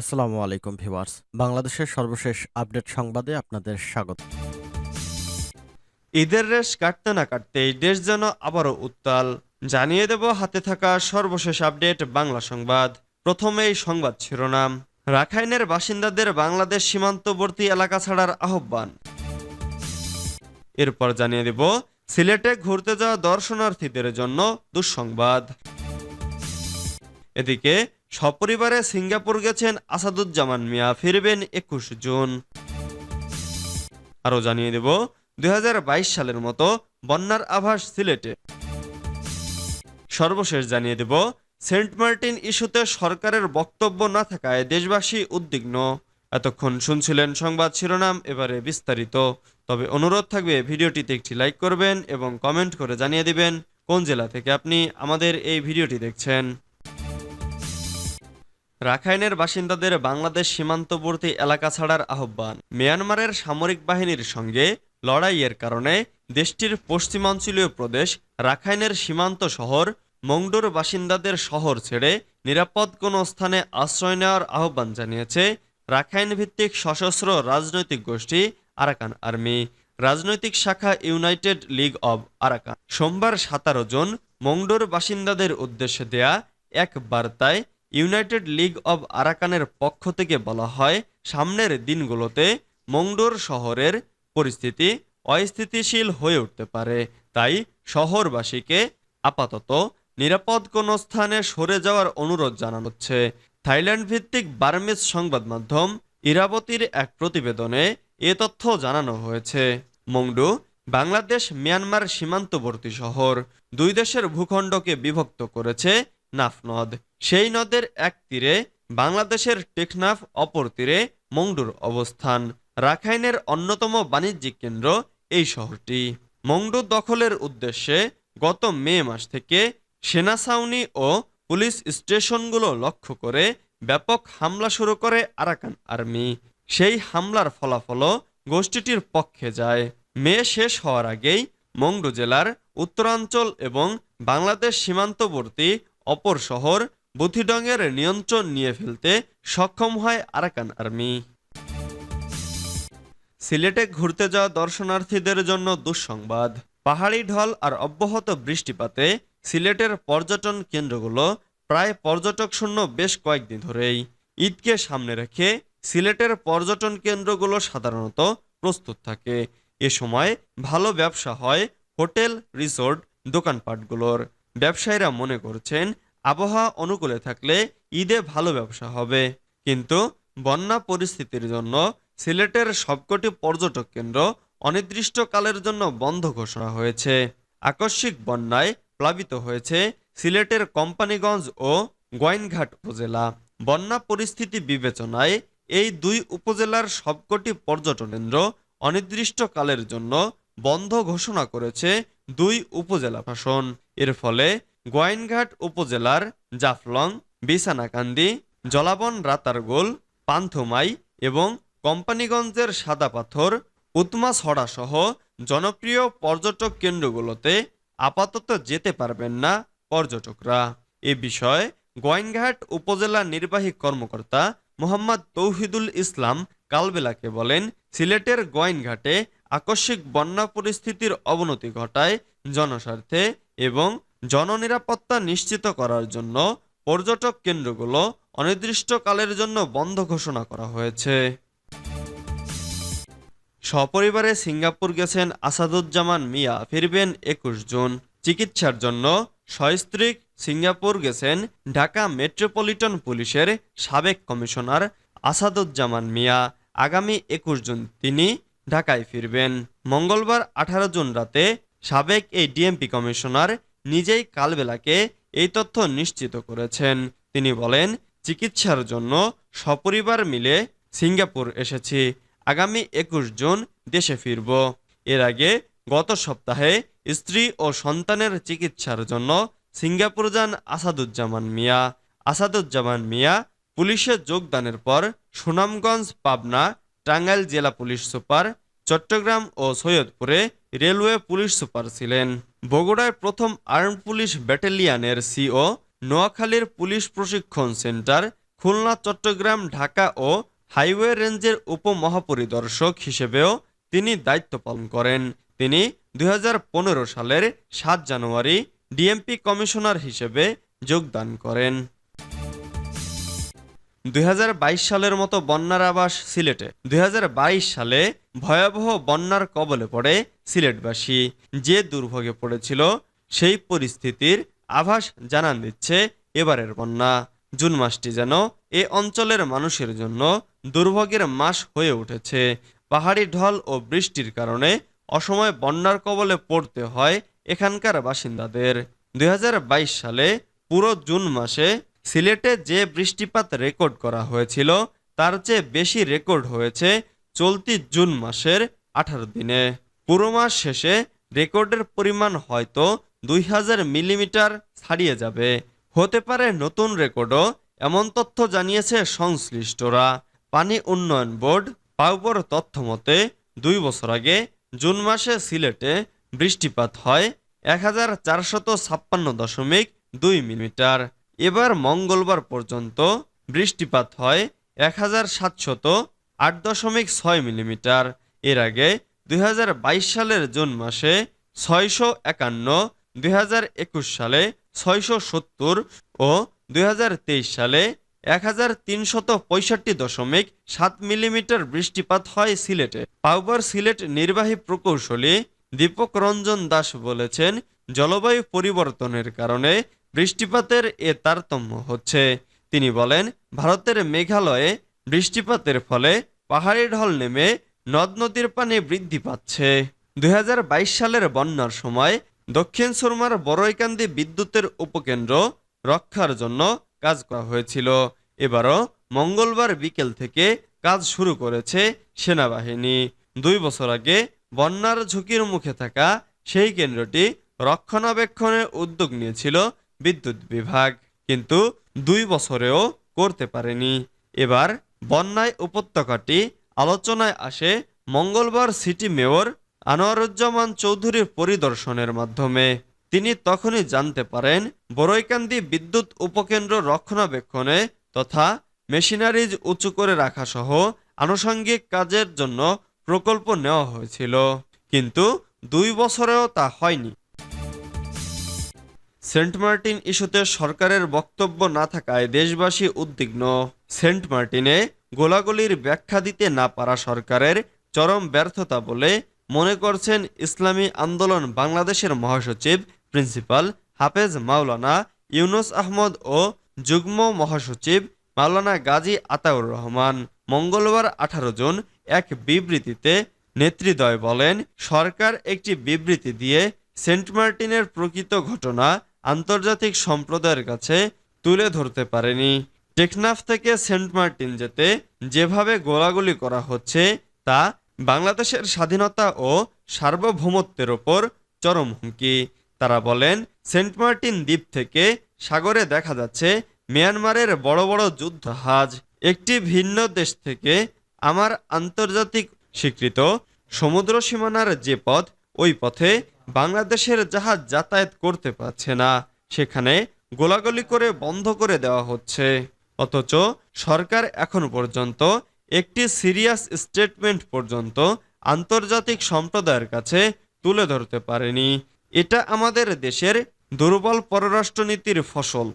আসসালামু আলাইকুম ভিউয়ার্স। বাংলাদেশের সর্বশেষ আপডেট সংবাদে আপনাদের স্বাগত। ঈদের রেশ কাটতে না কাটতেই দেশ যেন আবারও উত্তাল। জানিয়ে দেব হাতে থাকা সর্বশেষ আপডেট বাংলা সংবাদ। প্রথমেই সংবাদ শিরোনাম। রাখাইনের বাসিন্দাদের বাংলাদেশ সীমান্তবর্তী এলাকা ছাড়ার আহ্বান। এরপর জানিয়ে দেব, সিলেটে ঘুরতে যাওয়া দর্শনার্থীদের জন্য দুঃসংবাদ। এদিকে সপরিবারে সিঙ্গাপুর গেছেন আসাদুজ্জামান মিয়া, ফিরবেন একুশ জুন। আরও জানিয়ে দেব, দুই হাজার বাইশ সালের মতো বন্যার আভাস সিলেটে। সর্বশেষ জানিয়ে দেব, সেন্ট মার্টিন ইস্যুতে সরকারের বক্তব্য না থাকায় দেশবাসী উদ্বিগ্ন। এতক্ষণ শুনছিলেন সংবাদ শিরোনাম, এবারে বিস্তারিত। তবে অনুরোধ থাকবে, ভিডিওটিতে একটি লাইক করবেন এবং কমেন্ট করে জানিয়ে দিবেন কোন জেলা থেকে আপনি আমাদের এই ভিডিওটি দেখছেন। রাখাইনের বাসিন্দাদের বাংলাদেশ সীমান্তবর্তী এলাকা ছাড়ার আহ্বান। মিয়ানমারের সামরিক বাহিনীর সঙ্গে লড়াইয়ের কারণে দেশটির পশ্চিমাঞ্চলীয় প্রদেশ রাখাইনের সীমান্ত শহর মংডুর বাসিন্দাদের শহর ছেড়ে নিরাপদ কোনো স্থানে আশ্রয় নেওয়ার আহ্বান জানিয়েছে রাখাইন ভিত্তিক সশস্ত্র রাজনৈতিক গোষ্ঠী আরাকান আর্মি। রাজনৈতিক শাখা ইউনাইটেড লিগ অব আরাকান। সোমবার সতেরো জন মংডুর বাসিন্দাদের উদ্দেশ্যে দেয়া এক বার্তায় ইউনাইটেড লিগ অব আরাকানের পক্ষ থেকে বলা হয়, সামনের দিনগুলোতে মংডোর শহরের পরিস্থিতি অস্থিতিশীল হয়ে উঠতে পারে। তাই শহরবাসীকে আপাতত নিরাপদ কোনো স্থানে সরে যাওয়ার অনুরোধ জানানো হচ্ছে। থাইল্যান্ড ভিত্তিক বার্মিজ সংবাদ মাধ্যম ইরাবতীর এক প্রতিবেদনে এ তথ্য জানানো হয়েছে। মংডু, বাংলাদেশ, মিয়ানমার সীমান্তবর্তী শহর, দুই দেশের ভূখণ্ডকে বিভক্ত করেছে নাফ নদ। সেই নদের এক তীরে বাংলাদেশের টেকনাফ, অপর তীরে মংডুর অবস্থান। রাখাইনের অন্যতম বাণিজ্যিক কেন্দ্র এই শহরটি। মংডু দখলের উদ্দেশ্যে গত মে মাস থেকে সেনা ছাউনি ও পুলিশ স্টেশনগুলো লক্ষ্য করে ব্যাপক হামলা শুরু করে আরাকান আর্মি। সেই হামলার ফলাফলও গোষ্ঠীটির পক্ষে যায়। মে শেষ হওয়ার আগেই মংডু জেলার উত্তরাঞ্চল এবং বাংলাদেশ সীমান্তবর্তী অপর শহর বুথিডংয়ের নিয়ন্ত্রণ নিয়ে ফেলতে সক্ষম হয় আরাকান আর্মি। সিলেটে ঘুরতে যাওয়া দর্শনার্থীদের জন্য দুঃসংবাদ। পাহাড়ি ঢল আর অব্যাহত বৃষ্টিপাতে সিলেটের পর্যটন কেন্দ্রগুলো প্রায় পর্যটক শূন্য বেশ কয়েকদিন ধরেই। ঈদকে সামনে রেখে সিলেটের পর্যটন কেন্দ্রগুলো সাধারণত প্রস্তুত থাকে। এ সময় ভালো ব্যবসা হয় হোটেল, রিসোর্ট, দোকানপাটগুলোর। ব্যবসায়ীরা মনে করছেন, আবহাওয়া অনুকূলে থাকলে ঈদে ভালো ব্যবসা হবে। কিন্তু বন্যা পরিস্থিতির জন্য সিলেটের সবকটি পর্যটক কেন্দ্র অনির্দিষ্টকালের জন্য বন্ধ ঘোষণা হয়েছে। আকস্মিক বন্যায় প্লাবিত হয়েছে সিলেটের কোম্পানিগঞ্জ ও গোয়াইনঘাট উপজেলা। বন্যা পরিস্থিতি বিবেচনায় এই দুই উপজেলার সবকটি পর্যটন কেন্দ্র অনির্দিষ্টকালের জন্য বন্ধ ঘোষণা করেছে দুই উপজেলা শাসন এর ফলে গোয়াইনঘাট উপজেলার জাফলং, বিছানাকান্দি, জলাবন রাতারগোল, পান্থমাই এবং কোম্পানিগঞ্জের সাদা পাথর উতমাছড়া সহ জনপ্রিয় পর্যটক কেন্দ্রগুলোতে আপাতত যেতে পারবেন না পর্যটকরা। এ বিষয়ে গোয়াইনঘাট উপজেলা নির্বাহী কর্মকর্তা মোহাম্মদ তৌহিদুল ইসলাম কালবেলাকে বলেন, সিলেটের গোয়াইনঘাটে আকস্মিক বন্যা পরিস্থিতির অবনতি ঘটায় জনস্বার্থে এবং জননিরাপত্তা নিশ্চিত করার জন্য পর্যটক কেন্দ্রগুলো অনির্দিষ্টকালের জন্য বন্ধ ঘোষণা করা হয়েছে। সপরিবারে সিঙ্গাপুর গেছেন আসাদুজ্জামান মিয়া, ফিরবেন একুশ জুন। চিকিৎসার জন্য সস্ত্রীক সিঙ্গাপুর গেছেন ঢাকা মেট্রোপলিটন পুলিশের সাবেক কমিশনার আসাদুজ্জামান মিয়া। আগামী একুশ জুন তিনি ঢাকায় ফিরবেন। মঙ্গলবার আঠারো জুন রাতে সাবেক এই ডিএমপি কমিশনার নিজেই কালবেলাকে এই তথ্য নিশ্চিত করেছেন। তিনি বলেন, চিকিৎসার জন্য সপরিবার মিলে সিঙ্গাপুর এসেছি। আগামী একুশ জুন দেশে ফিরব। এর আগে গত সপ্তাহে স্ত্রী ও সন্তানের চিকিৎসার জন্য সিঙ্গাপুর যান আসাদুজ্জামান মিয়া। আসাদুজ্জামান মিয়া পুলিশে যোগদানের পর সুনামগঞ্জ, পাবনা, টাঙ্গাইল জেলা পুলিশ সুপার, চট্টগ্রাম ও সৈয়দপুরে রেলওয়ে পুলিশ সুপার ছিলেন। বগুড়ায় প্রথম আর্ম পুলিশ ব্যাটালিয়নের সিও নোয়াখালীর পুলিশ প্রশিক্ষণ সেন্টার, খুলনা, চট্টগ্রাম, ঢাকা ও হাইওয়ে রেঞ্জের উপমহাপরিদর্শক হিসেবেও তিনি দায়িত্ব পালন করেন। তিনি দু হাজার পনেরো সালের সাত জানুয়ারি ডিএমপি কমিশনার হিসেবে যোগদান করেন। দুই হাজার বাইশ সালের মতো বন্যার আবাস সিলেটে। দু হাজার বাইশ সালে ভয়াবহ বন্যার কবলে পড়ে সিলেটবাসী। যে দুর্ভোগে পড়েছিল, সেই পরিস্থিতির আভাস জানান দিচ্ছে এবারের বন্যা। জুন মাসটি যেন এ অঞ্চলের মানুষের জন্য দুর্ভোগের মাস হয়ে উঠেছে। পাহাড়ি ঢল ও বৃষ্টির কারণে অসময়ে বন্যার কবলে পড়তে হয় এখানকার বাসিন্দাদের। দুই হাজার বাইশ সালে পুরো জুন মাসে সিলেটে যে বৃষ্টিপাত রেকর্ড করা হয়েছিল, তার চেয়ে বেশি রেকর্ড হয়েছে চলতি জুন মাসের আঠারো দিনে। পুরো মাস শেষে রেকর্ডের পরিমাণ হয়তো দুই হাজার মিলিমিটার ছাড়িয়ে যাবে। হতে পারে নতুন রেকর্ডও, এমন তথ্য জানিয়েছে সংশ্লিষ্টরা। পানি উন্নয়ন বোর্ড পাউবর তথ্য মতে, দুই বছর আগে জুন মাসে সিলেটে বৃষ্টিপাত হয় এক হাজার চারশত ছাপ্পান্ন দশমিক দুই মিলিমিটার। এবার মঙ্গলবার পর্যন্ত বৃষ্টিপাত হয় এক হাজার সাতশত আট দশমিক ছয় মিলিমিটার। এর আগে দুই হাজার বাইশ সালের জুন মাসে ছয়শো একান্ন দুই সালে ছয়শো সত্তর ও দুই হাজার তেইশ সালে এক হাজার তিনশত পঁয়ষট্টি দশমিক সাত মিলিমিটার বৃষ্টিপাত হয় সিলেটে। পাউবার সিলেট নির্বাহী প্রকৌশলী দীপক রঞ্জন দাস বলেছেন, জলবায়ু পরিবর্তনের কারণে বৃষ্টিপাতের এ তারতম্য হচ্ছে। তিনি বলেন, ভারতের মেঘালয়ে বৃষ্টিপাতের ফলে পাহাড়ি ঢল নেমে নদ নদীর পানি বৃদ্ধি পাচ্ছে। দু হাজার বাইশ সালের বন্যার সময় দক্ষিণ সুরমার বড়ইকান্দি বিদ্যুতের উপকেন্দ্র রক্ষার জন্য কাজ করা হয়েছিল। এবারও মঙ্গলবার বিকেল থেকে কাজ শুরু করেছে সেনাবাহিনী। দুই বছর আগে বন্যার ঝুঁকির মুখে থাকা সেই কেন্দ্রটি রক্ষণাবেক্ষণের উদ্যোগ নিয়েছিল বিদ্যুৎ বিভাগ কিন্তু দুই বছরেও করতে পারেনি। এবার বন্যায় উপত্যকাটি আলোচনায় আসে মঙ্গলবার সিটি মেয়র আনোয়ারুজ্জামান চৌধুরীর পরিদর্শনের মাধ্যমে। তিনি তখনই জানতে পারেন, বড়ইকান্দি বিদ্যুৎ উপকেন্দ্র রক্ষণাবেক্ষণে তথা মেশিনারিজ উঁচু করে রাখা সহ আনুষঙ্গিক কাজের জন্য প্রকল্প নেওয়া হয়েছিল। কিন্তু দুই বছরেও তা হয়নি। সেন্ট মার্টিন ইস্যুতে সরকারের বক্তব্য না থাকায় দেশবাসী উদ্বিগ্ন। সেন্ট মার্টিনে গোলাগুলির ব্যাখ্যা দিতে না পারা সরকারের চরম ব্যর্থতা বলে মনে করছেন ইসলামী আন্দোলন বাংলাদেশের মহাসচিব প্রিন্সিপাল হাফেজ মাওলানা ইউনুস আহমদ ও যুগ্ম মহাসচিব মাওলানা গাজী আতাউর রহমান মঙ্গলবার আঠারো জুন এক বিবৃতিতে নেতৃদ্বয় বলেন, সরকার একটি বিবৃতি দিয়ে সেন্ট মার্টিনের প্রকৃত ঘটনা আন্তর্জাতিক সম্প্রদায়ের কাছে তুলে ধরতে পারেনি। টেকনাফ থেকে সেন্ট মার্টিন যেতে যেভাবে গোলাগুলি করা হচ্ছে, তা বাংলাদেশের স্বাধীনতা ও সার্বভৌমত্বের ওপর চরম হুমকি। তারা বলেন, সেন্ট মার্টিন দ্বীপ থেকে সাগরে দেখা যাচ্ছে মিয়ানমারের বড় বড় যুদ্ধজাহাজ একটি ভিন্ন দেশ থেকে আমার আন্তর্জাতিক স্বীকৃত সমুদ্র সীমানার যে পথ, ওই পথে বাংলাদেশের জাহাজ যাতায়াত করতে পারছে না। সেখানে গোলাগুলি করে বন্ধ করে দেওয়া হচ্ছে। অথচ সরকার এখন পর্যন্ত একটি সিরিয়াস স্টেটমেন্ট পর্যন্ত আন্তর্জাতিক সম্প্রদায়ের কাছে তুলে ধরতে পারেনি। এটা আমাদের দেশের দুর্বল পররাষ্ট্রনীতির ফসল।